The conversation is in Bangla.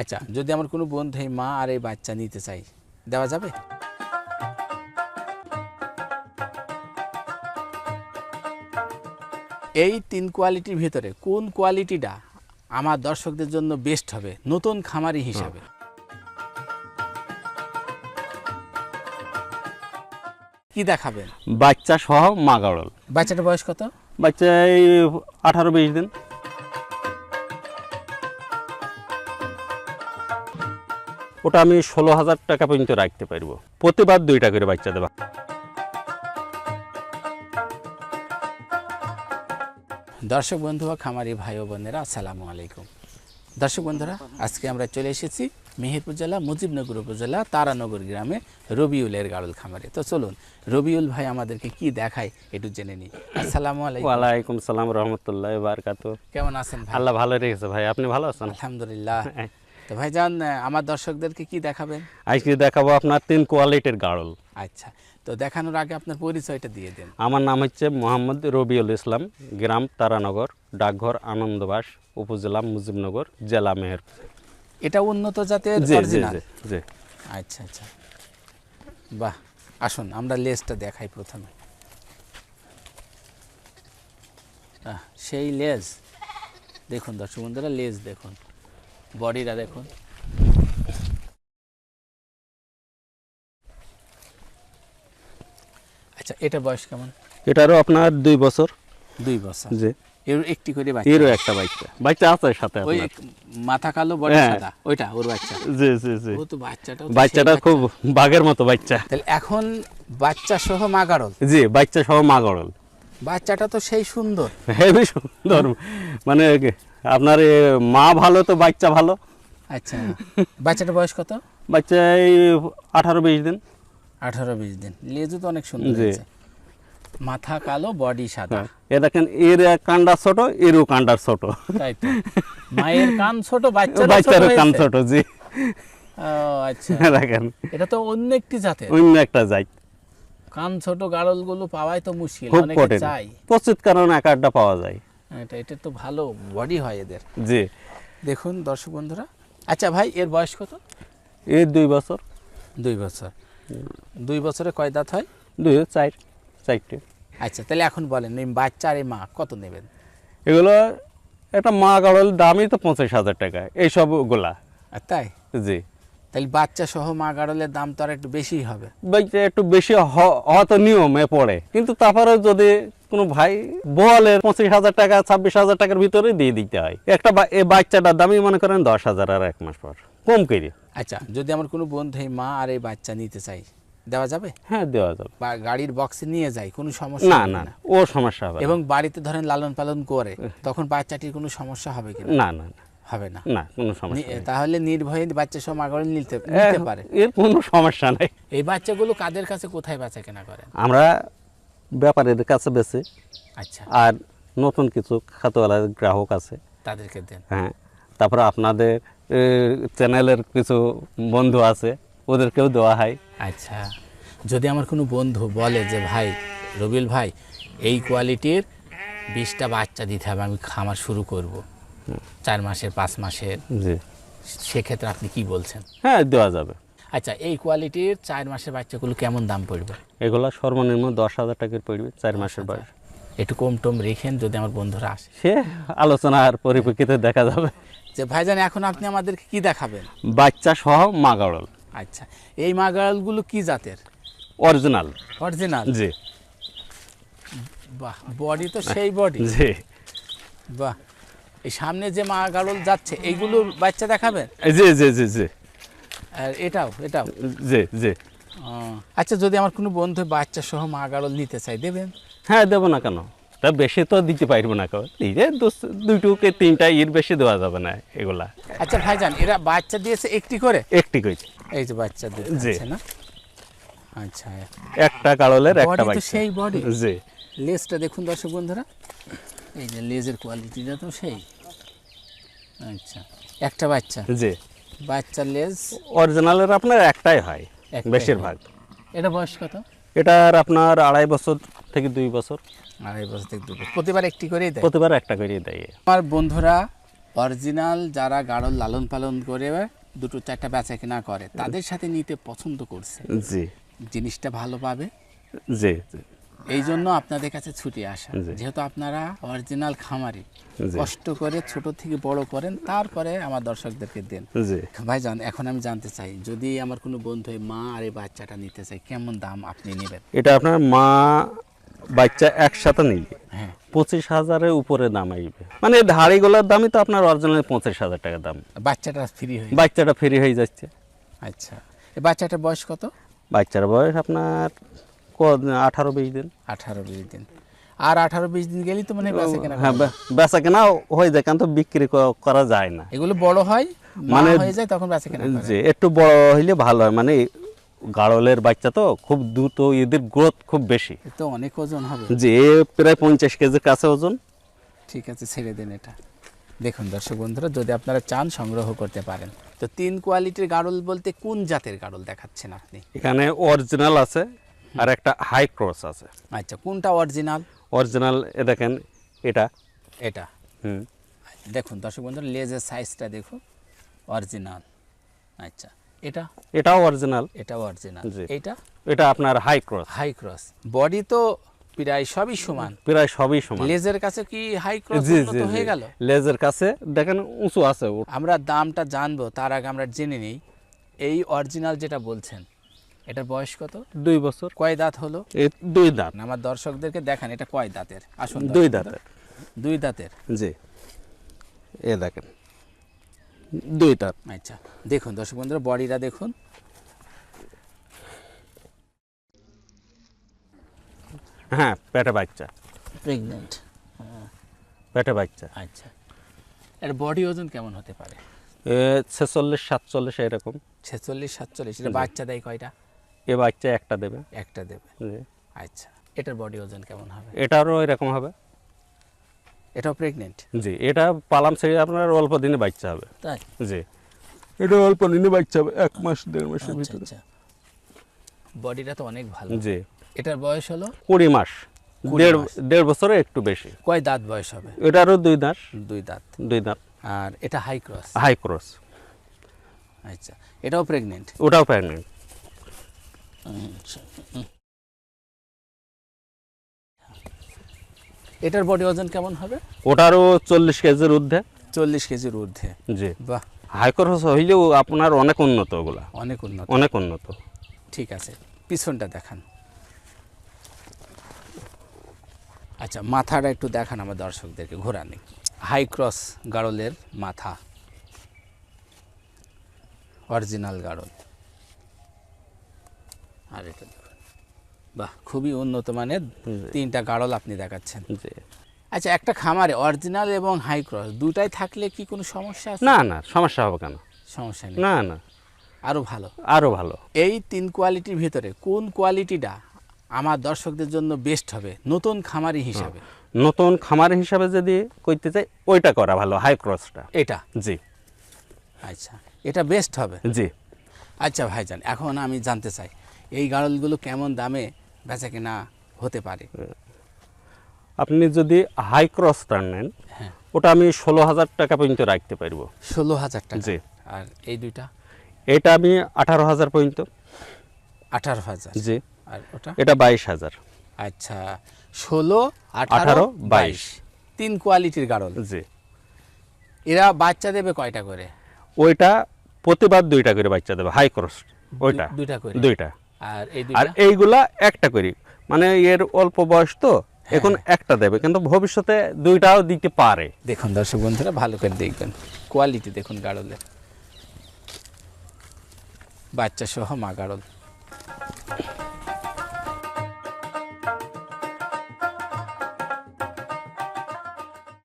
আচ্ছা যদি আমার কোনো বন্ধু এই মা আর এই বাচ্চা নিতে চাই দেওয়া যাবে? এই তিন কোয়ালিটির ভিতরে কোন কোয়ালিটিটা আমার দর্শকদের জন্য বেস্ট হবে? নতুন খামারি হিসাবে। কি দেখাবেন? বাচ্চা সহ মাগাড়ল বাচ্চাটার বয়স কত? বাচ্চা এই আঠারো বিশ দিন। ওটা আমি ষোলো হাজার টাকা পর্যন্ত রাখতে পারব। প্রতিবার দুইটা করে বাচ্চা দেবা। দর্শক বন্ধু খামারি ভাই বোনেরা আসসালামু আলাইকুম। দর্শক বন্ধুরা আজকে আমরা চলে এসেছি মেহেরপুর জেলা মুজিবনগর উপজেলা তারানগর গ্রামে রবিউলের গাড়ল খামারে। তো চলুন রবিউল ভাই আমাদেরকে কি দেখায় একটু জেনে নিই। আসসালামু আলাইকুম। ওয়ালাইকুম সালাম রহমতুল্লাহ বারকাত কেমন আছেন ভাই? আল্লাহ ভালো রেখেছে ভাই আপনি ভালো আছেন? আলহামদুলিল্লাহ। তো ভাইজান আমার দর্শকদেরকে কি দেখাবেন? আজকে দেখাবো আপনার তিন কোয়ালিটির গাড়ল। আচ্ছা তো দেখানোর আগে আপনার পরিচয়টা দিয়ে দেন। আমার নাম হচ্ছে মোহাম্মদ রবিউল ইসলাম গ্রাম তারানগর ডাকঘর আনন্দবাস উপজেলা মুজিবনগর জেলা মেহেরপুর। এটা উন্নত জাতের জি আচ্ছা আচ্ছা। বাহ আসুন আমরা লেজটা দেখাই প্রথমে। সেই লেজ দেখুন দর্শক বন্ধুরা লেজ দেখুন। বডিটা দেখুন। আচ্ছা এটা বয়স কেমন? এটারও আপনার দুই বছর। দুই বছর। জি। এর একটি করে বাচ্চা। এরও একটা বাচ্চা। বাচ্চা আছে সাথে ওই মাথা কালো বডি হ্যাঁ। সাদা। ওইটা ওর বাচ্চা। জি জি জি। ও তো বাচ্চাটা বাচ্চাটা খুব বাঘের মতো বাচ্চা। তাহলে এখন বাচ্চা সহ মাগাড়ল জি বাচ্চা সহ মাগড়ল বাচ্চাটা তো সেই সুন্দর। হেবি সুন্দর। মানে আপনার মা ভালো তো বাচ্চা ভালো। আচ্ছা বাচ্চাটার বয়স কত? বাচ্চা এই আঠারো বিশ দিন। আঠারো বিশ দিন। লেজু তো অনেক সুন্দর হয়েছে। মাথা কালো বডি সাদা। এ দেখেন এর এক কান্ডার ছোট এরও কান্ডার ছোট। তাই তো। মায়ের কান ছোট বাচ্চার বাচ্চারও কান ছোট জি। ও আচ্ছা। দেখেন। এটা তো অন্য একটি জাতের। অন্য একটা যাই কান ছোট গাড়লগুলো পাওয়াই তো মুশকিল অনেকে চাই প্রস্তুত কারণ এক পাওয়া যায়। এটা এটা তো ভালো বডি হয় এদের। জি। দেখুন দর্শক বন্ধুরা। আচ্ছা ভাই এর বয়স কত? এই দুই বছর। দুই বছর। দুই বছরে কয় দাঁত হয়? দুই চার চারটে। আচ্ছা তাহলে এখন বলেন এই বাচ্চা আর এই মা কত নেবেন? এগুলো একটা মা গাড়ল দামই তো পঁচিশ হাজার টাকা এইসব গোলা তাই? জি। তাহলে বাচ্চা সহ মা গাড়লের দাম তো আর একটু বেশিই হবে। একটু বেশি হওয়া তো নিয়মে পড়ে কিন্তু তারপরে যদি কোনো ভাই বলের পঁচিশ হাজার টাকা ছাব্বিশ হাজার টাকার ভিতরে দিয়ে দিতে হয়। একটা বাচ্চাটার দামই মনে করেন দশ হাজার আর এক মাস পর। কম করে আচ্ছা যদি আমার কোনো বন্ধু মা আর এই বাচ্চা নিতে চাই দেওয়া যাবে? হ্যাঁ দেওয়া যাবে। বা গাড়ির বক্সে নিয়ে যায় কোনো সমস্যা না না ও সমস্যা হবে এবং বাড়িতে ধরেন লালন পালন করে তখন বাচ্চাটির কোনো সমস্যা হবে কিনা? না না না। হবে না। না কোনো সমস্যা তাহলে নির্ভয়ে বাচ্চা সহ মা গাড়ল নিতে নিতে পারে। এর কোনো সমস্যা নেই। এই বাচ্চাগুলো কাদের কাছে কোথায় বাচ্চা কেনা করেন? আমরা ব্যাপারীদের কাছে বেশি। আচ্ছা। আর নতুন কিছু খাতওয়ালা গ্রাহক আছে। তাদেরকে দেন। হ্যাঁ তারপরে আপনাদের চ্যানেলের কিছু বন্ধু আছে ওদেরকেও দেওয়া হয়। আচ্ছা যদি আমার কোনো বন্ধু বলে যে ভাই রবিল ভাই এই কোয়ালিটির বিশটা বাচ্চা দিতে হবে আমি খামার শুরু করব। চার মাসের পাঁচ মাসের। জি। সেক্ষেত্রে আপনি কি বলছেন? হ্যাঁ দেওয়া যাবে। আচ্ছা এই কোয়ালিটির চার মাসের বাচ্চাগুলো কেমন দাম পড়বে? এগুলো সর্বনিম্ন দশ হাজার টাকার পড়বে চার মাসের বয়স একটু কম টম রেখেন যদি আমার বন্ধুরা আসে। সে আলোচনার পরিপ্রেক্ষিতে দেখা যাবে। যে ভাইজান এখন আপনি আমাদেরকে কি দেখাবেন? বাচ্চা সহ মাগাড়ল আচ্ছা এই মাগাড়ালগুলো কি জাতের? অরিজিনাল। অরিজিনাল? জি। বাহ বডি তো সেই বডি জি। বাহ এই সামনে যে মা গাড়ল যাচ্ছে এইগুলোর বাচ্চা দেখাবেন? জি জি জি জি। আর এটাও এটাও। জি জি। আচ্ছা যদি আমার কোনো বন্ধু বাচ্চা সহ মা গাড়ল নিতে চাই দেবেন? হ্যাঁ দেবো না কেন? তা বেশি তো দিতে পারব না কেউ। দুস- দুইটুকে তিনটা এর বেশি দেওয়া যাবে না এগুলা। আচ্ছা ভাইজান এরা বাচ্চা দিয়েছে একটি করে? একটি কইছে এই যে বাচ্চা। দিয়েছে না? আচ্ছা একটা কাড়লের একটা বাচ্চা। সেই বডি জি। লেজটা দেখুন দর্শক বন্ধুরা। এই যে লেজের কোয়ালিটিটা তো সেই। আচ্ছা একটা বাচ্চা। জি। বাচ্চার লেজ? অরিজিনালের আপনার একটাই হয় বেশিরভাগ। এটা বয়স কত? এটার আপনার আড়াই বছর থেকে দুই বছর। আড়াই বছর থেকে দুটো প্রতিবার একটি করেই দেয়? প্রতিবার একটা করে দেয়। আমার বন্ধুরা অরিজিনাল যারা গাড়ল লালন পালন করে দুটো চারটা বেচা কেনা করে তাদের সাথে নিতে পছন্দ করছে। জি। জিনিসটা ভালো পাবে? জি জি। এই জন্য আপনাদের কাছে ছুটে আসা। যেহেতু আপনারা অরিজিনাল খামারি কষ্ট করে ছোট থেকে বড় করেন তারপরে আমার দর্শকদেরকে দেন। জি। ভাইজান এখন আমি জানতে চাই যদি আমার কোনো বন্ধু মা আর এই বাচ্চাটা নিতে চাই কেমন দাম আপনি নেবেন? এটা আপনার মা বাচ্চা একসাথে নিবে হ্যাঁ। পঁচিশ হাজারের উপরে দাম আসবে মানে এই ধাড়িগুলোর দামই তো আপনার অরিজিনাল পঁচিশ হাজার টাকা দাম। বাচ্চাটা ফ্রি হয়ে বাচ্চাটা ফ্রি হয়ে যাচ্ছে। আচ্ছা। এই বাচ্চাটার বয়স কত? বাচ্চার বয়স আপনার আঠারো বিশ দিন। আঠারো বিশ দিন। আর আঠারো বিশ দিন গেলেই তো মানে বেঁচে কেনা হ্যাঁ বেচা কেনা হয়ে যায় কিন্তু বিক্রি করা যায় না। এগুলো বড় হয় মানে হয়ে যায় তখন বেঁচে কেনা। যে একটু বড় হইলে ভালো হয়। মানে গাড়লের বাচ্চা তো খুব দ্রুত এদের গ্রোথ খুব বেশি। তো অনেক ওজন হবে। যে প্রায় পঞ্চাশ কেজির কাছে ওজন। ঠিক আছে ছেড়ে দেন এটা। দেখুন দর্শক বন্ধুরা যদি আপনারা চান সংগ্রহ করতে পারেন। তো তিন কোয়ালিটির গাড়ল বলতে কোন জাতের গাড়ল দেখাচ্ছেন আপনি? এখানে অরিজিনাল আছে। আর একটা হাই ক্রস আছে। আচ্ছা কোনটা অরিজিনাল অরিজিনাল এ দেখেন এটা। এটা। হুম। দেখুন দর্শক বন্ধুরা লেজের সাইজটা দেখুন অরিজিনাল আচ্ছা এটা? এটাও অরিজিনাল এটাও অরিজিনাল জি। এইটা? এটা আপনার high cross high cross body তো প্রায় সবই সমান। প্রায় সবই সমান। লেজের কাছে কি হাই ক্রস উন্নত হয়ে গেল? লেজের কাছে দেখেন উঁচু আছে আমরা দামটা জানব তার আগে আমরা জেনে নিই। এই অরিজিনাল যেটা বলছেন এটার বয়স কত? দুই বছর। কয় দাঁত হলো? দুই দাঁত। আমার দর্শকদেরকে দেখান এটা কয় দাঁতের? আসুন দুই দাঁতের। দুই দাঁতের? জি। এ দেখেন। দুই দাঁত। আচ্ছা দেখুন দর্শক বন্ধুরা বডিটা দেখুন। হ্যাঁ পেটে বাচ্চা। প্রেগনেন্ট পেটে বাচ্চা। আচ্ছা। এর বডি ওজন কেমন হতে পারে? ছেচল্লিশ সাতচল্লিশ এরকম। ছেচল্লিশ সাতচল্লিশ এটা বাচ্চা দেয় কয়টা? এ বাচ্চা একটা দেবে। একটা দেবে। জি। আচ্ছা এটার বডি ওজন কেমন হবে? এটারও এরকম হবে। এটাও প্রেগনেন্ট জি এটা পালাম ছেড়ে আপনার অল্প দিনে বাচ্চা হবে। তাই? জি। এটা অল্প দিনে বাচ্চা হবে এক মাস দেড় মাসের আচ্ছা ভিতরে। আচ্ছা। বডিটা তো অনেক ভালো। জি। এটার বয়স হলো? কুড়ি মাস। দেড় দেড় বছরে একটু বেশি। কয় দাঁত বয়স হবে? এটারও দুই দাঁত। দুই দাঁত। দুই দাঁত। আর এটা হাই ক্রস হাই ক্রস আচ্ছা এটাও প্রেগনেন্ট ওটাও প্রেগনেন্ট এটার বডি ওজন কেমন হবে? ওটারও চল্লিশ কেজির ঊর্ধ্বে। চল্লিশ কেজির ঊর্ধ্বে। জি। বাহ। হাই ক্রস হইলেও আপনার অনেক উন্নত ওগুলা। অনেক উন্নত। অনেক উন্নত। ঠিক আছে পিছনটা দেখান। আচ্ছা মাথাটা একটু দেখান আমার দর্শকদেরকে ঘোরানি। হাই ক্রস গাড়লের মাথা। অরিজিনাল গাড়ল আর এটা দেখুন। বাহ খুবই উন্নত মানের তিনটা গাড়ল আপনি দেখাচ্ছেন। আচ্ছা একটা খামারে অরিজিনাল এবং হাই ক্রস দুটাই থাকলে কি কোনো সমস্যা আছে? না না সমস্যা হবে কেন? সমস্যা নেই। না না। আরও ভালো। আরও ভালো। এই তিন কোয়ালিটির ভিতরে কোন কোয়ালিটিটা আমার দর্শকদের জন্য বেস্ট হবে? নতুন খামারি হিসাবে। নতুন খামার হিসাবে যদি করতে চাই ওইটা করা ভালো হাই ক্রসটা। এটা? জি। আচ্ছা এটা বেস্ট হবে? জি। আচ্ছা ভাইজান এখন আমি জানতে চাই। এই গাড়লগুলো কেমন দামে বেচা কেনা হতে পারে? আপনি যদি হাই ক্রসটা নেন হ্যাঁ। ওটা আমি ষোলো হাজার টাকা পর্যন্ত রাখতে পারব। ষোলো হাজার টাকা? জি। আর এই দুইটা? এটা আমি আঠারো হাজার পর্যন্ত। আঠারো হাজার? জি। আর ওটা? এটা বাইশ হাজার। আচ্ছা ষোলো আঠারো বাইশ। তিন কোয়ালিটির গাড়ল জি। এরা বাচ্চা দেবে কয়টা করে? ওইটা প্রতিবার দুইটা করে বাচ্চা দেবে হাই ক্রস ওইটা। দুইটা করে? দুইটা। আর আর এইগুলা একটা করি। মানে এর অল্প বয়স তো এখন একটা দেবে কিন্তু ভবিষ্যতে দুইটাও দিতে পারে। দেখুন দর্শক বন্ধুরা ভালো করে দেখবেন। কোয়ালিটি দেখুন গাড়লের বাচ্চা সহ মা গাড়ল